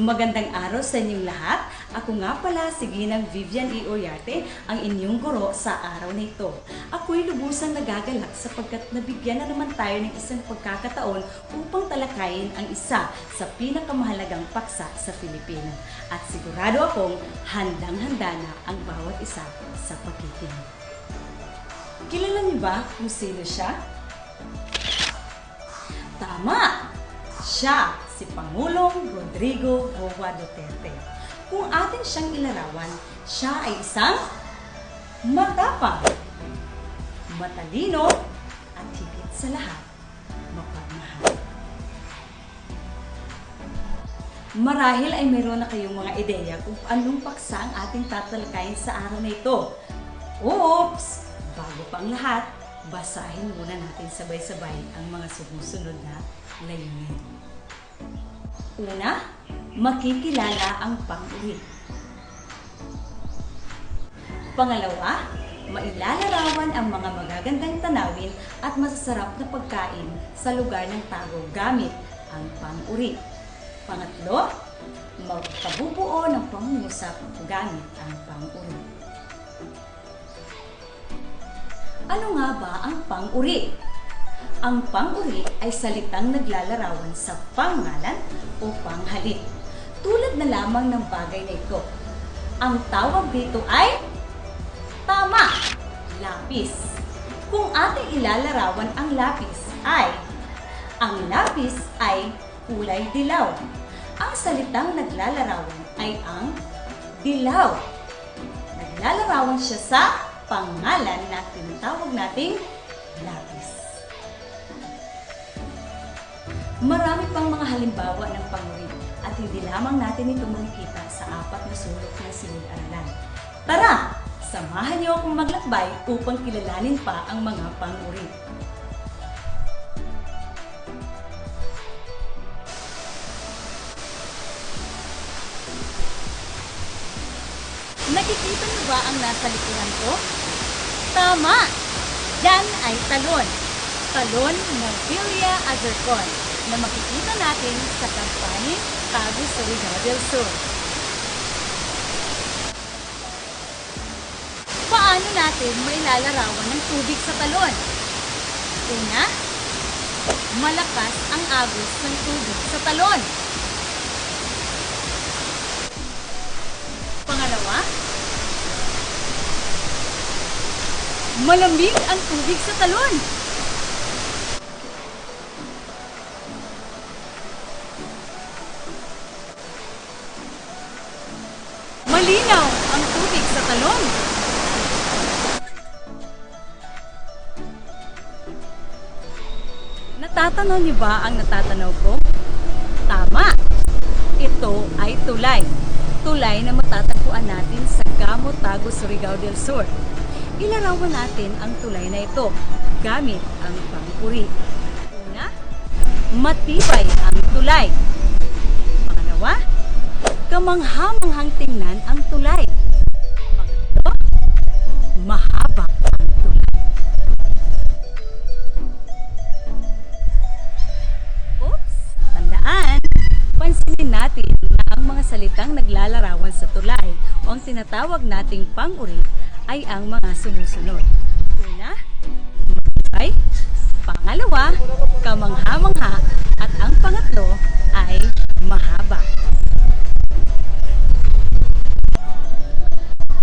Magandang araw sa inyong lahat. Ako nga pala si Ginang Vivian E. Oriarte, ang inyong guro sa araw na ito. Ako'y lubusang nagagalak sapagkat nabigyan na naman tayo ng isang pagkakataon upang talakayin ang isa sa pinakamahalagang paksa sa Pilipino. At sigurado akong handang-handa na ang bawat isa sa pakikinig. Kilala niyo ba kung sino siya? Tama! Siya, si Pangulong Rodrigo Roa Duterte. Kung atin siyang ilarawan, siya ay isang matapang, matalino, at higit sa lahat, mapagmahal. Marahil ay mayroon na kayong mga ideya kung anong paksa ang ating tatalakayin sa araw na ito. Oops! Bago pa ang lahat, basahin muna natin sabay-sabay ang mga sumusunod na layunin. Una, makikilala ang pang-uwi. Pangalawa, mailalarawan ang mga magagandang tanawin at masasarap na pagkain sa lugar ng tago gamit ang pang-uri. Pangatlo, magpabubuo ng pangungusap gamit ang pang-uri. Ano nga ba ang pang-uri? Ang pang-uri ay salitang naglalarawan sa pangalan o panghalip. Tulad na lamang ng bagay na ito. Ang tawag dito ay tama, lapis. Kung ating ilalarawan ang lapis ay ang lapis ay kulay dilaw. Ang salitang naglalarawan ay ang dilaw. Naglalarawan siya sa pangalan na tinatawag nating Marami pang mga halimbawa ng panguri at hindi lamang natin ito makikita sa apat na sulok ng silid-aralan. Tara! Samahan niyo akong maglakbay upang kilalanin pa ang mga panguri. Nakikita niyo ba ang nasa likuran ko? Tama! Yan ay talon. Talon ng Villa Azarcon na makikita natin sa kampanya Tago Surigao del Sur. Paano natin mailalarawan ng tubig sa talon? Una, malakas ang agos ng tubig sa talon. Pangalawa, malamig ang tubig sa talon. Tubig sa talon. Natatanaw niyo ba ang natatanaw ko? Tama! Ito ay tulay. Tulay na matatagpuan natin sa Gamo Tago, Surigao del Sur. Ilarawan natin ang tulay na ito gamit ang pangpuri. Una, matibay ang tulay. Pangalawa, kamanghamanghang tingnan ang tulay. Tinatawag nating pang-uri ay ang mga sumusunod. Una, matibay. Pangalawa, kamangha-mangha. At ang pangatlo ay mahaba.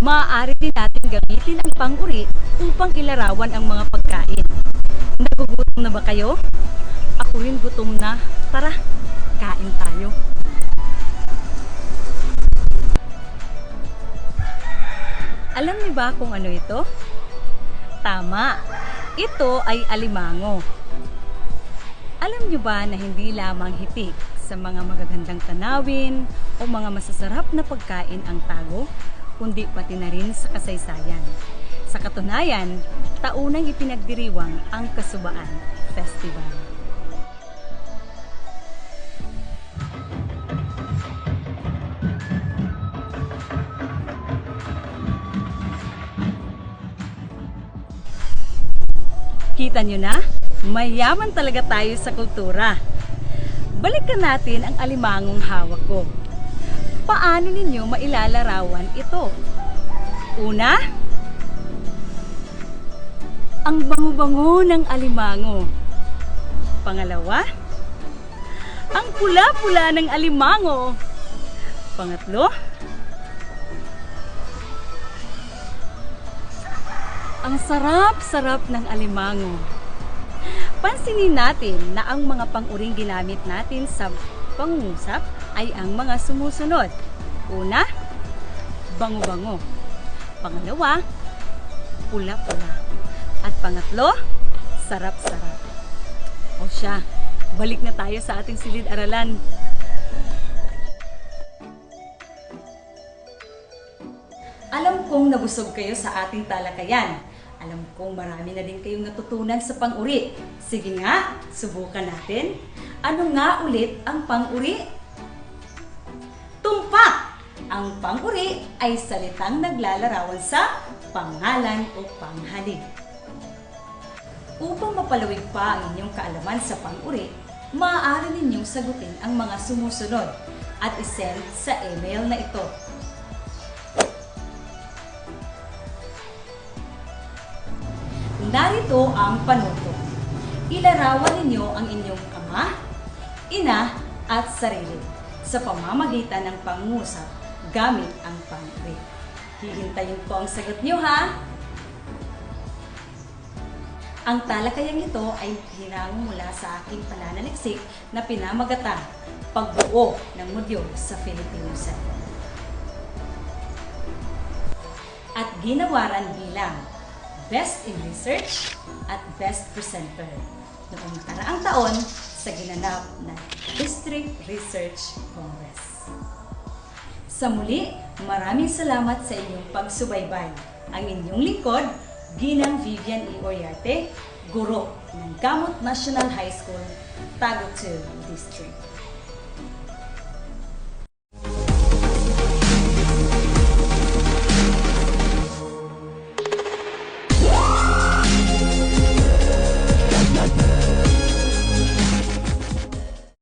Maaari din natin gamitin ang pang-uri upang ilarawan ang mga pagkain. Nagugutom na ba kayo? Ako rin gutom na. Tara, kain tayo. Alam niyo ba kung ano ito? Tama, ito ay alimango. Alam niyo ba na hindi lamang hitik sa mga magagandang tanawin o mga masasarap na pagkain ang tago, kundi pati na rin sa kasaysayan. Sa katunayan, taunang ipinagdiriwang ang Kasubaan Festival. Kita nyo na? Mayaman talaga tayo sa kultura. Balikan natin ang alimangong hawak ko. Paano ninyo mailalarawan ito? Una, ang bango-bango ng alimango. Pangalawa, ang pula-pula ng alimango. Pangatlo, ang sarap-sarap ng alimango. Pansinin natin na ang mga panguring ginamit natin sa pangungusap ay ang mga sumusunod. Una, bango-bango. Pangalawa, pula-pula. At pangatlo, sarap-sarap. O siya, balik na tayo sa ating silid-aralan. Alam kong nabusog kayo sa ating talakayan. Alam kong marami na din kayong natutunan sa pang-uri. Sige nga, subukan natin. Ano nga ulit ang pang-uri? Tumpak! Ang pang-uri ay salitang naglalarawan sa pangalan o panghalig. Upang mapalawig pa ang inyong kaalaman sa pang-uri, maaari ninyong sagutin ang mga sumusunod at isend sa email na ito. Narito ang panuto. Ilarawan ninyo ang inyong ama, ina, at sarili sa pamamagitan ng pangusap gamit ang pang-uri. Hihintayin ko ang sagot niyo ha! Ang talakayang ito ay hinango mula sa aking pananaliksik na pinamagatang pagbuo ng modyo sa Filipino Set. At ginawaran bilang Best in Research at Best Presenter noong nakaraang taon sa ginanap na District Research Congress. Sa muli, maraming salamat sa inyong pagsubaybay. Ang inyong lingkod, Ginang Vivian E. Oriarte, guro ng Gamot National High School, Tago 2 District.